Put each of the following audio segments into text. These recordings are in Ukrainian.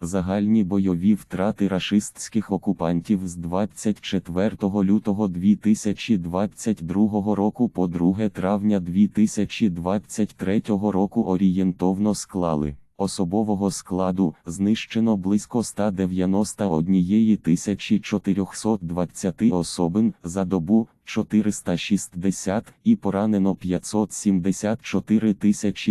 Загальні бойові втрати рашистських окупантів з 24 лютого 2022 року по 2 травня 2023 року орієнтовно склали. Особового складу знищено близько 191 420 особин за добу 460 і поранено 574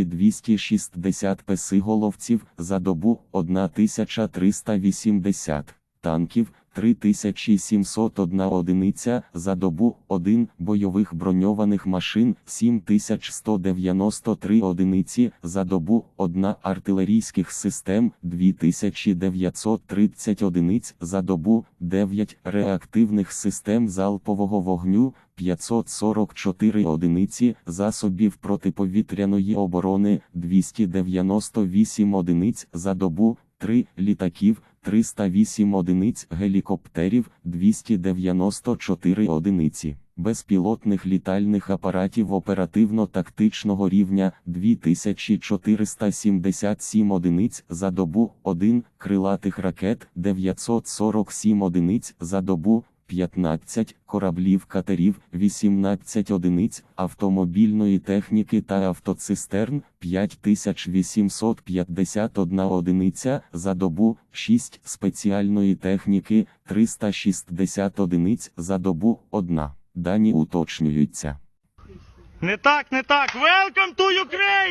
260 песиголовців за добу 1380 танків 3701 одиниця за добу 1 бойових броньованих машин 7193 одиниці за добу 1 артилерійських систем 2930 одиниць за добу 9 реактивних систем залпового вогню 544 одиниці засобів протиповітряної оборони 298 одиниць за добу 3 літаків 308 одиниць гелікоптерів 294 одиниці, безпілотних літальних апаратів оперативно-тактичного рівня 2477 одиниць за добу 1 крилатих ракет 947 одиниць за добу 15 кораблів катерів 18 одиниць автомобільної техніки та автоцистерн 5851 одиниця за добу 6 спеціальної техніки 360 одиниць за добу 1. Дані уточнюються. Не так, не так. Welcome to Ukraine!